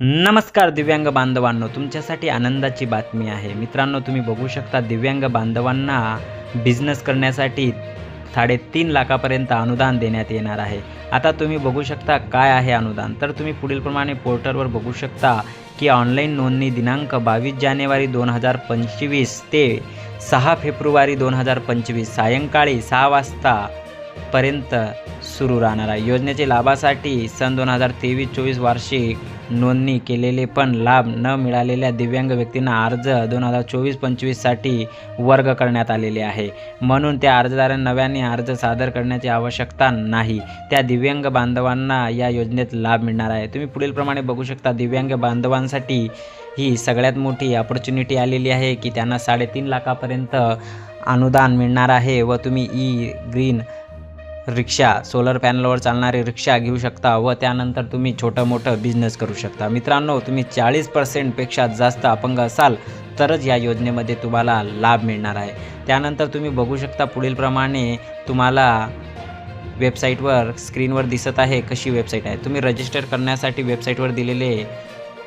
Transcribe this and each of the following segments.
नमस्कार दिव्यांग बांधवांनो तुमच्यासाठी आनंदाची बातमी आहे. मित्रांनो तुम्ही बघू शकता दिव्यांग बांधवांना बिझनेस करण्यासाठी साडेतीन लाखापर्यंत अनुदान देण्यात येणार आहे. आता तुम्ही बघू शकता काय आहे अनुदान. तर तुम्ही पुढीलप्रमाणे पोर्टलवर बघू शकता की ऑनलाईन नोंदणी दिनांक बावीस जानेवारी दोन हजार पंचवीस ते सहा फेब्रुवारी दोन हजार पंचवीस सायंकाळी सहा वाजता पर्यंत सुरू राहणार आहे. योजनेचे लाभासाठी सन दोन हजार तेवीस चोवीस वार्षिक नोंदणी केलेले पण लाभ न मिळालेल्या दिव्यांग व्यक्तींना अर्ज दोन हजार चोवीस पंचवीससाठी वर्ग करण्यात आलेले आहे. म्हणून त्या अर्जदारांना नव्याने अर्ज सादर करण्याची आवश्यकता नाही. त्या दिव्यांग बांधवांना या योजनेत लाभ मिळणार आहे. तुम्ही पुढीलप्रमाणे बघू शकता दिव्यांग बांधवांसाठी ही सगळ्यात मोठी ऑपॉर्च्युनिटी आलेली आहे की त्यांना साडेतीन लाखापर्यंत अनुदान मिळणार आहे व तुम्ही ई ग्रीन रिक्षा सोलर पॅनलवर चालणारी रिक्षा घेऊ शकता व त्यानंतर तुम्ही छोटं मोठं बिझनेस करू शकता. मित्रांनो तुम्ही चाळीस पर्सेंटपेक्षा जास्त अपंग असाल तरच या योजनेमध्ये तुम्हाला लाभ मिळणार आहे. त्यानंतर तुम्ही बघू शकता पुढीलप्रमाणे तुम्हाला वेबसाईटवर स्क्रीनवर दिसत आहे कशी वेबसाईट आहे. तुम्ही रजिस्टर करण्यासाठी वेबसाईटवर दिलेले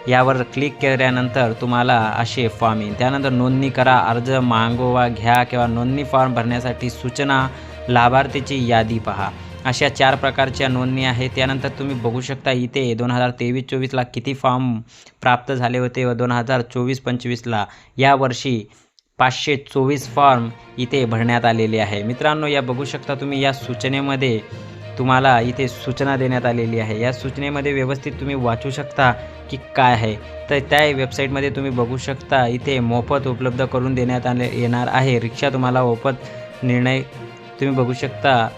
यावर क्लिक केल्यानंतर तुम्हाला असे फॉर्म येईल. त्यानंतर नोंदणी करा अर्ज मागोवा घ्या किंवा नोंदणी फॉर्म भरण्यासाठी सूचना लाभार्थीची यादी पहा. अशा चार प्रकारच्या नोंदणी आहे त्यानंतर तुम्ही बघू शकता इथे दोन हजार तेवीस चोवीसला किती फॉर्म प्राप्त झाले होते व दोन हजार चोवीस पंचवीसला यावर्षी पाचशे चोवीस फॉर्म इथे भरण्यात आलेले आहे. मित्रांनो या बघू शकता तुम्ही या सूचनेमध्ये तुम्हाला इथे सूचना देण्यात आलेली आहे. या सूचनेमध्ये व्यवस्थित तुम्ही वाचू शकता की काय आहे. तर त्या वेबसाईटमध्ये तुम्ही बघू शकता इथे मोफत उपलब्ध करून देण्यात आले येणार आहे. रिक्षा तुम्हाला मोफत निर्णय तुम्ही बघू शकता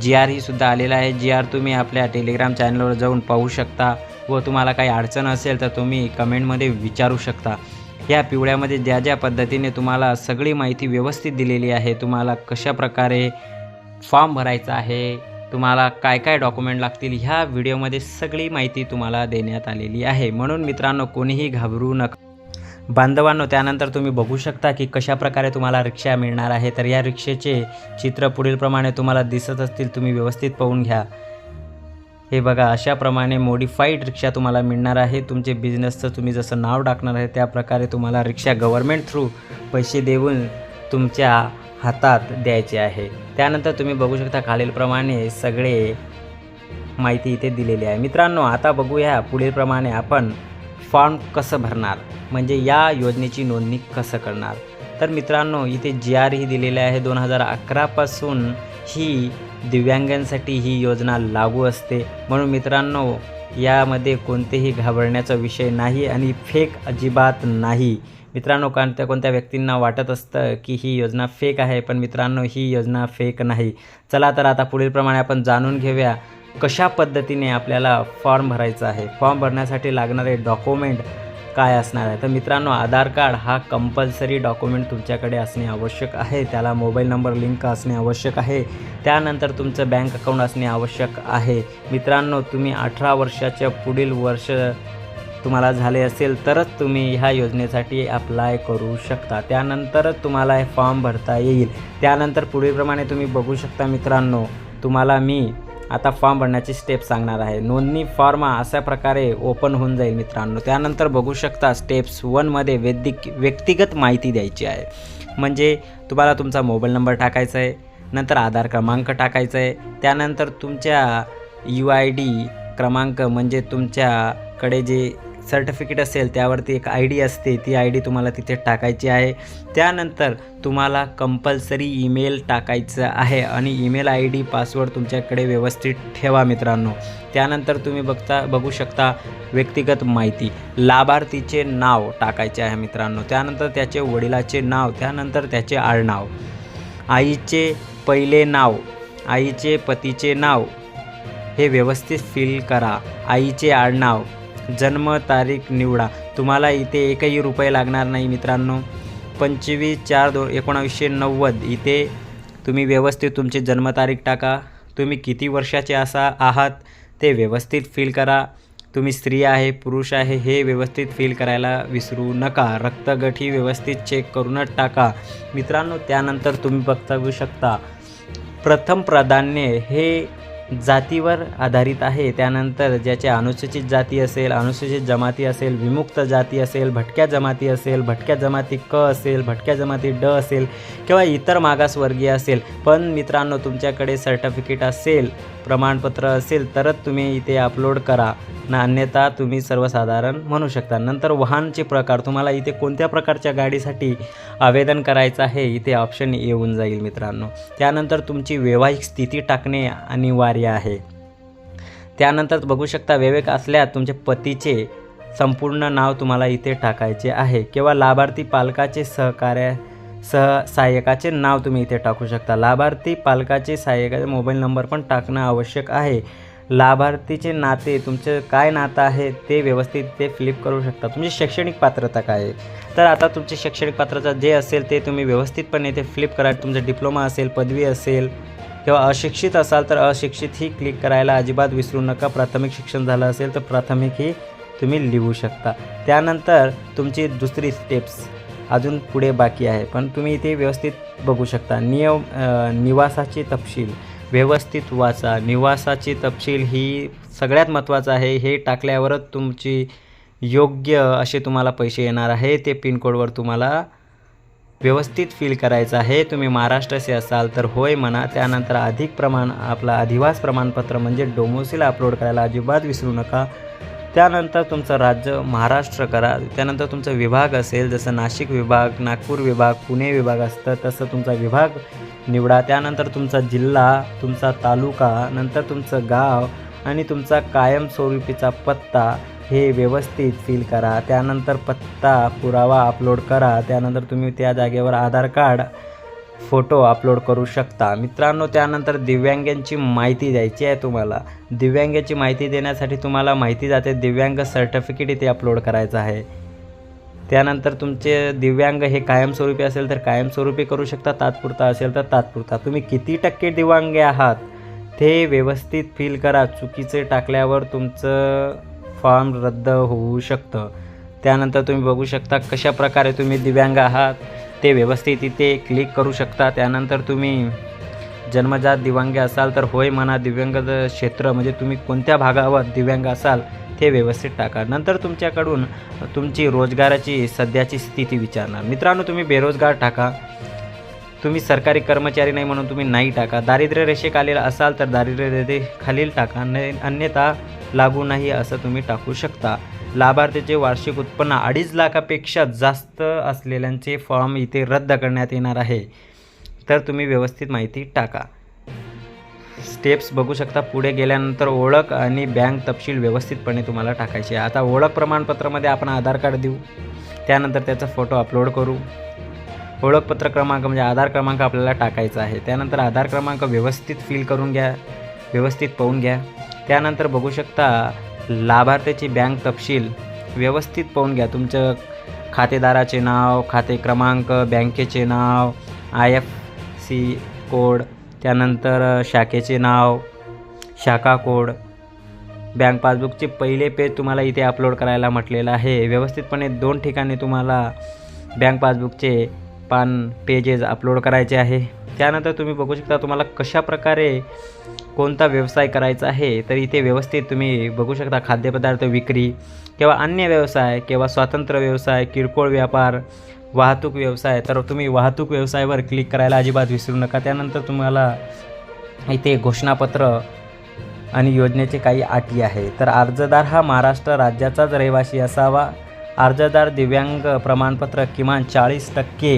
जी आर ही सुद्धा आलेला आहे. जी आर तुम्ही आपल्या टेलिग्राम चॅनलवर जाऊन पाहू शकता. व तुम्हाला काही अडचण असेल तर तुम्ही कमेंटमध्ये विचारू शकता. या पिवळ्यामध्ये ज्या ज्या पद्धतीने तुम्हाला सगळी माहिती व्यवस्थित दिलेली आहे तुम्हाला कशा प्रकारे फॉर्म भरायचा आहे तुम्हाला काय काय डॉक्युमेंट लागतील ह्या व्हिडिओमध्ये सगळी माहिती तुम्हाला देण्यात आलेली आहे. म्हणून मित्रांनो कोणीही घाबरू नका. बांधवांनो त्यानंतर तुम्ही बघू शकता की कशा प्रकारे तुम्हाला रिक्षा मिळणार आहे. तर या रिक्षेचे चित्र पुढीलप्रमाणे तुम्हाला दिसत असतील तुम्ही व्यवस्थित पाहून घ्या. हे बघा अशाप्रमाणे मॉडिफाईड रिक्षा तुम्हाला मिळणार आहे. तुमचे बिझनेसचं तुम्ही जसं नाव टाकणार आहे त्या प्रकारे तुम्हाला रिक्षा गव्हर्मेंट थ्रू पैसे देऊन तुमच्या हातात द्यायचे आहे. त्यानंतर तुम्ही बघू शकता खालीलप्रमाणे सगळे माहिती इथे दिलेली आहे. मित्रांनो आता बघूया पुढीलप्रमाणे आपण फॉर्म कसं भरणार? म्हणजे या योजनेची नोंदणी कसं करणार? तर मित्रांनो इथे जी आर ही दिलेली आहे. दोन हजार अकरापासून ही दिव्यांगांसाठी ही योजना लागू असते. म्हणून मित्रांनो यामध्ये कोणतेही घाबरण्याचा विषय नाही आणि फेक अजिबात नाही. मित्रांनो कोणत्या कोणत्या व्यक्तींना वाटत असतं की ही योजना फेक आहे पण मित्रांनो ही योजना फेक नाही. चला तर आता पुढीलप्रमाणे आपण जाणून घेऊया. कशा पद्धतीने आपल्याला फॉर्म भरायचा आहे? फॉर्म भरण्यासाठी लागणारे डॉक्युमेंट काय असणार आहे? तर मित्रांनो आधार कार्ड हा कंपल्सरी डॉक्युमेंट तुमच्याकडे असणे आवश्यक आहे. त्याला मोबाईल नंबर लिंक असणे आवश्यक आहे. त्यानंतर तुमचं बँक अकाउंट असणे आवश्यक आहे. मित्रांनो तुम्ही अठरा वर्षाच्या पुढील वर्ष तुम्हाला झाले असेल तरच तुम्ही ह्या योजनेसाठी अप्लाय करू शकता. त्यानंतरच तुम्हाला हे फॉर्म भरता येईल. त्यानंतर पुढीलप्रमाणे तुम्ही बघू शकता मित्रांनो तुम्हाला मी आता फॉर्म भरण्याची स्टेप सांगणार आहे. नोंदणी फॉर्म अशा प्रकारे ओपन होऊन जाईल मित्रांनो. त्यानंतर बघू शकता स्टेप्स वनमध्ये वैदिक व्यक्तिगत माहिती द्यायची आहे. म्हणजे तुम्हाला तुमचा मोबाईल नंबर टाकायचा आहे नंतर आधार क्रमांक टाकायचा आहे त्यानंतर तुमच्या यू आय डी क्रमांक म्हणजे तुमच्याकडे जे सर्टिफिकेट असेल त्यावरती एक आय डी असते ती आय डी तुम्हाला तिथे टाकायची आहे. त्यानंतर तुम्हाला कंपल्सरी ईमेल टाकायचं आहे आणि ईमेल आय डी पासवर्ड तुमच्याकडे व्यवस्थित ठेवा मित्रांनो. त्यानंतर तुम्ही बघता बघू शकता व्यक्तिगत माहिती. लाभार्थीचे नाव टाकायचे आहे मित्रांनो. त्यानंतर त्याचे वडिलाचे नाव त्यानंतर त्याचे आडनाव. आईचे पहिले नाव आईचे पतीचे नाव हे व्यवस्थित फिल करा. आईचे आडनाव जन्मतारीख निवडा. तुम्हाला इथे एकही रुपये लागणार नाही मित्रांनो. पंचवीस चार दो एकोणावीसशे नव्वद. इथे तुम्ही व्यवस्थित तुमची जन्मतारीख टाका. तुम्ही किती वर्षाचे असा आहात ते व्यवस्थित फील करा. तुम्ही स्त्री आहे पुरुष आहे हे व्यवस्थित फील करायला विसरू नका. रक्तगठी व्यवस्थित चेक करूनच टाका. मित्रांनो त्यानंतर तुम्ही बघता शकता. प्रथम प्राधान्य हे जातीवर आधारित आहे. त्यानंतर ज्याचे अनुसूचित जाती असेल अनुसूचित जमाती असेल विमुक्त जाती असेल भटक्या जमाती असेल भटक्या जमाती क असेल भटक्या जमाती ड असेल किंवा इतर मागासवर्गीय असेल. पण मित्रांनो तुमच्याकडे सर्टिफिकेट असेल प्रमाणपत्र असेल तरच तुम्ही इथे अपलोड करा. ना अन्यथा तुम्ही सर्वसाधारण म्हणू शकता. नंतर वाहनचे प्रकार तुम्हाला इथे कोणत्या प्रकारच्या गाडीसाठी आवेदन करायचं आहे? इथे ऑप्शन येऊन जाईल मित्रांनो. त्यानंतर तुमची वैवाहिक स्थिती टाकणे अनिवार्य आहे. त्यानंतर बघू शकता विवेक असल्यास तुमचे पतीचे संपूर्ण नाव तुम्हाला इथे टाकायचे आहे. किंवा लाभार्थी पालकाचे सहकार्य सह सहाय्यकाचे नाव तुम्ही इथे टाकू शकता. लाभार्थी पालकाचे सहाय्यकाचे मोबाईल नंबर पण टाकणं आवश्यक आहे. लाभार्थीचे नाते तुमचं काय नातं आहे ते व्यवस्थित ते फ्लिप करू शकता. तुमची शैक्षणिक पात्रता काय आहे? तर आता तुमची शैक्षणिक पात्रता जे असेल ते तुम्ही व्यवस्थितपणे ते फ्लिप करा. तुमचं डिप्लोमा असेल पदवी असेल किंवा अशिक्षित असाल तर अशिक्षित ही क्लिक करायला अजिबात विसरू नका. प्राथमिक शिक्षण झालं असेल तर प्राथमिक ही तुम्ही लिहू शकता. त्यानंतर तुमची दुसरी स्टेप्स अजून पुढे बाकी आहे. पण तुम्ही इथे व्यवस्थित बघू शकता. नियम निवासाचे तपशील व्यवस्थित वाचा. निवासाची तपशील ही सगळ्यात महत्त्वाचं आहे. हे टाकल्यावरच तुमची योग्य असे तुम्हाला पैसे येणार आहे. ते पिनकोडवर तुम्हाला व्यवस्थित फील करायचं आहे. तुम्ही महाराष्ट्राचे असाल तर होय म्हणा. त्यानंतर अधिक प्रमाण आपला अधिवास प्रमाणपत्र म्हणजे डोमोसिला अपलोड करायला अजिबात विसरू नका. त्यानंतर तुमचं राज्य महाराष्ट्र करा. त्यानंतर तुमचा विभाग असेल जसं नाशिक विभाग नागपूर विभाग पुणे विभाग असतं तसं तुमचा विभाग निवडा. त्यानंतर तुमचा जिल्हा तुमचा तालुका नंतर तुमचं गाव आणि तुमचा कायमस्वरूपीचा पत्ता हे व्यवस्थित फील करा. त्यानंतर पत्ता पुरावा अपलोड करा. त्यानंतर तुम्ही त्या जागेवर आधार कार्ड फोटो अपलोड करू शकता. मित्रांनो त्यानंतर दिव्यांगांची माहिती द्यायची आहे तुम्हाला. दिव्यांगाची माहिती देण्यासाठी तुम्हाला माहिती जाते दिव्यांग सर्टिफिकेट इथे अपलोड करायचं आहे. त्यानंतर तुमचे दिव्यांग हे कायमस्वरूपी असेल तर कायमस्वरूपी करू शकता तात्पुरता असेल तर तात्पुरता. तुम्ही किती टक्के दिव्यांगे आहात ते व्यवस्थित फील करा. चुकीचे टाकल्यावर तुमचं फॉर्म रद्द होऊ शकतं. त्यानंतर तुम्ही बघू शकता कशा प्रकारे तुम्ही दिव्यांग आहात. ते व्यवस्थित इथे क्लिक करू शकता. त्यानंतर तुम्ही जन्मजात दिव्यांग असाल तर होय म्हणा दिव्यांग क्षेत्र म्हणजे तुम्ही कोणत्या भागावर दिव्यांग असाल ते व्यवस्थित टाका. नंतर तुमच्याकडून तुमची रोजगाराची सध्याची स्थिती विचारणार. मित्रांनो तुम्ही बेरोजगार टाका. तुम्ही सरकारी कर्मचारी नाही म्हणून तुम्ही नाही टाका. दारिद्र्य रेषेखालील असाल तर दारिद्र्य रेषेखालील टाका. न अन्यथा लागू नाही असं तुम्ही टाकू शकता. लाभार्थीचे वार्षिक उत्पन्न अडीच लाखापेक्षा जास्त असलेल्यांचे फॉर्म इथे रद्द करण्यात येणार आहे. तर तुम्ही व्यवस्थित माहिती टाका. स्टेप्स बघू शकता. पुढे गेल्यानंतर ओळख आणि बँक तपशील व्यवस्थितपणे तुम्हाला टाकायचे आता ओळख प्रमाणपत्रामध्ये आपण आधार कार्ड देऊ. त्यानंतर त्याचा फोटो अपलोड करू. ओळखपत्र क्रमांक म्हणजे आधार क्रमांक आपल्याला टाकायचा आहे. त्यानंतर आधार क्रमांक व्यवस्थित फिल करून घ्या. व्यवस्थित पाहून घ्या. त्यानंतर बघू शकता लाभार्थ्याची बँक तपशील व्यवस्थित पाहून घ्या. तुमचं खातेदाराचे नाव खाते क्रमांक बँकेचे नाव आय एफ सी कोड त्यानंतर शाखेचे नाव शाखा कोड. बँक पासबुकचे पहिले पेज तुम्हाला इथे अपलोड करायला म्हटलेलं आहे. व्यवस्थितपणे दोन ठिकाणी तुम्हाला बँक पासबुकचे पान पेजेस अपलोड करायचे आहे. त्यानंतर तुम्ही बघू शकता तुम्हाला कशा प्रकारे कोणता व्यवसाय करायचा आहे तर इथे व्यवस्थित तुम्ही बघू शकता खाद्यपदार्थ विक्री किंवा अन्य व्यवसाय किंवा स्वातंत्र्य व्यवसाय किरकोळ व्यापार वाहतूक व्यवसाय. तर तुम्ही वाहतूक व्यवसायावर क्लिक करायला अजिबात विसरू नका. त्यानंतर तुम्हाला इथे घोषणापत्र आणि योजनेचे काही अटी आहे तर अर्जदार हा महाराष्ट्र राज्याचाच रहिवासी असावा. अर्जदार दिव्यांग प्रमाणपत्र किमान चाळीस टक्के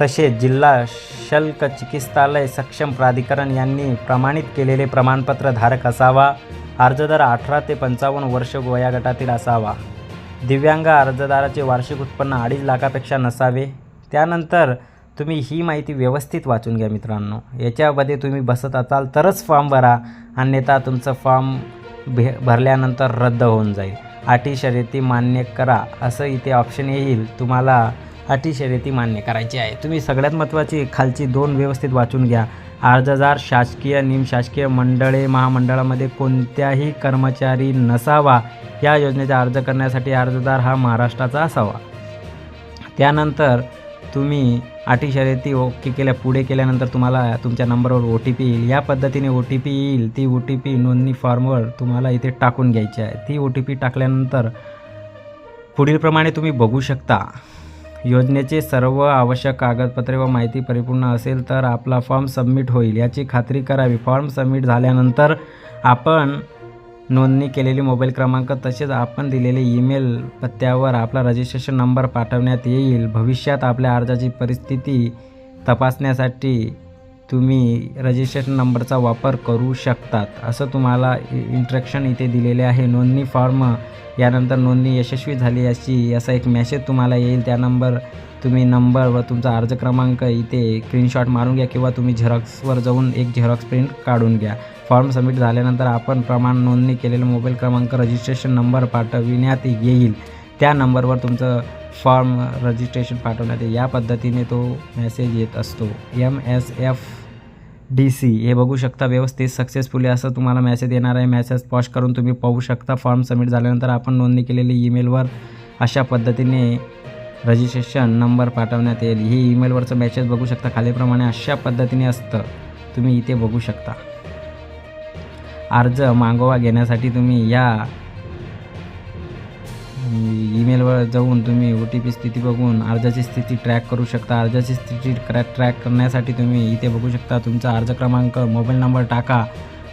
तसेच जिल्हा शल्क चिकित्सालय सक्षम प्राधिकरण यांनी प्रमाणित केलेले प्रमाणपत्र धारक असावा अर्जदार अठरा ते पंचावन्न वर्ष वयागटातील असावा. दिव्यांग अर्जदाराचे वार्षिक उत्पन्न अडीच लाखापेक्षा नसावे. त्यानंतर तुम्ही ही माहिती व्यवस्थित वाचून घ्या मित्रांनो. याच्यामध्ये तुम्ही बसत असाल तरच फॉर्म भरा अन्यथा तुमचं फॉर्म भे भरल्यानंतर रद्द होऊन जाईल. अटी शर्यती मान्य करा असं इथे ऑप्शन येईल. तुम्हाला अटी शर्यती मान्य करायची आहे. तुम्ही सगळ्यात महत्त्वाची खालची दोन व्यवस्थित वाचून घ्या. अर्जदार शासकीय निमशासकीय मंडळे महामंडळामध्ये कोणत्याही कर्मचारी नसावा. या योजनेचा अर्ज करण्यासाठी अर्जदार हा महाराष्ट्राचा असावा. त्यानंतर तुम्ही अटी शर्यती ओके केल्या पुढे केल्यानंतर तुम्हाला तुमच्या नंबरवर ओ टी पी येईल. या पद्धतीने ओ टी पी येईल ती ओ टी पी नोंदणी फॉर्मवर तुम्हाला इथे टाकून घ्यायची आहे. ती ओ टी पी टाकल्यानंतर पुढीलप्रमाणे तुम्ही बघू शकता. योजनेचे सर्व आवश्यक कागदपत्रे व माहिती परिपूर्ण असेल तर आपला फॉर्म सबमिट होईल. याची खात्री करावी. फॉर्म सबमिट झाल्यानंतर आपण नोंदणी केलेली मोबाईल क्रमांक तसेच आपण दिलेले ईमेल पत्त्यावर आपला रजिस्ट्रेशन नंबर पाठवण्यात येईल. भविष्यात आपल्या अर्जाची परिस्थिती तपासण्यासाठी तुम्ही रजिस्ट्रेशन नंबरचा वापर करू शकतात. असं तुम्हाला इंट्रॅक्शन इथे दिलेले आहे. नोंदणी फॉर्म यानंतर नोंदणी यशस्वी झाली अशी असा एक मेसेज तुम्हाला येईल. त्या नंबर तुम्ही नंबर व तुमचा अर्ज क्रमांक इथे स्क्रीनशॉट मारून घ्या किंवा तुम्ही झेरॉक्सवर जाऊन एक झेरॉक्स प्रिंट काढून घ्या. फॉर्म सबमिट झाल्यानंतर आपण प्रमाण नोंदणी केलेला मोबाईल क्रमांक रजिस्ट्रेशन नंबर पाठविण्यात येईल. त्या नंबरवर तुमचं फॉर्म रजिस्ट्रेशन पाठवण्यात या पद्धतीने तो मेसेज येत असतो. M S F D C हे बघू शकता व्यवस्थित सक्सेसफुली असं तुम्हाला मेसेज येणार आहे. मेसेज पॉश करून तुम्ही पाहू शकता. फॉर्म सबमिट झाल्यानंतर आपण नोंदणी केलेली ईमेलवर अशा पद्धतीने रजिस्ट्रेशन नंबर पाठवण्यात येईल. ही ईमेलवरचं मेसेज बघू शकता. खालीप्रमाणे अशा पद्धतीने असतं. तुम्ही इथे बघू शकता. अर्ज मागोवा घेण्यासाठी तुम्ही या ईमेलवर जाऊन तुम्ही ओ टी पी स्थिती बघून अर्जाची स्थिती ट्रॅक करू शकता. अर्जाची स्थिती क्रॅक ट्रॅक करण्यासाठी तुम्ही इथे बघू शकता तुमचा अर्ज क्रमांक मोबाईल नंबर टाका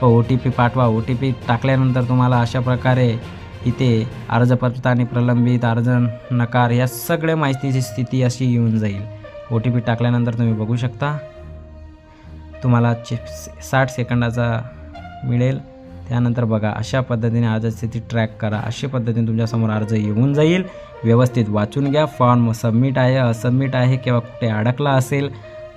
व ओ टी पी पाठवा. ओ टी पी टाकल्यानंतर तुम्हाला अशा प्रकारे इथे अर्ज आणि प्रलंबित अर्ज नकार या सगळ्या माहितीची स्थिती अशी येऊन जाईल. ओ टी पी टाकल्यानंतर तुम्ही बघू शकता. तुम्हाला चे साठ सेकंदाचा मिळेल. त्यानंतर बघा अशा पद्धतीने अर्जस्थिती स्थिती ट्रॅक करा. अशा पद्धतीने तुमच्यासमोर अर्ज येऊन जाईल. व्यवस्थित वाचून घ्या. फॉर्म सबमिट आहे असबमिट आहे किंवा कुठे अडकला असेल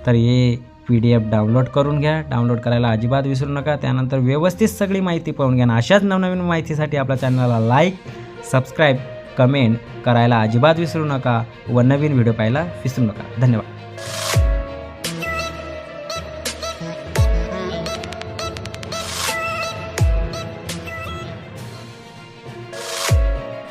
तर हे पी डी एफ डाउनलोड करून घ्या. डाउनलोड करायला अजिबात विसरू नका. त्यानंतर व्यवस्थित सगळी माहिती पाहून घ्या. अशाच नवनवीन माहितीसाठी आपल्या चॅनलला लाईक सबस्क्राईब कमेंट करायला अजिबात विसरू नका व नवीन व्हिडिओ पाहायला विसरू नका. धन्यवाद.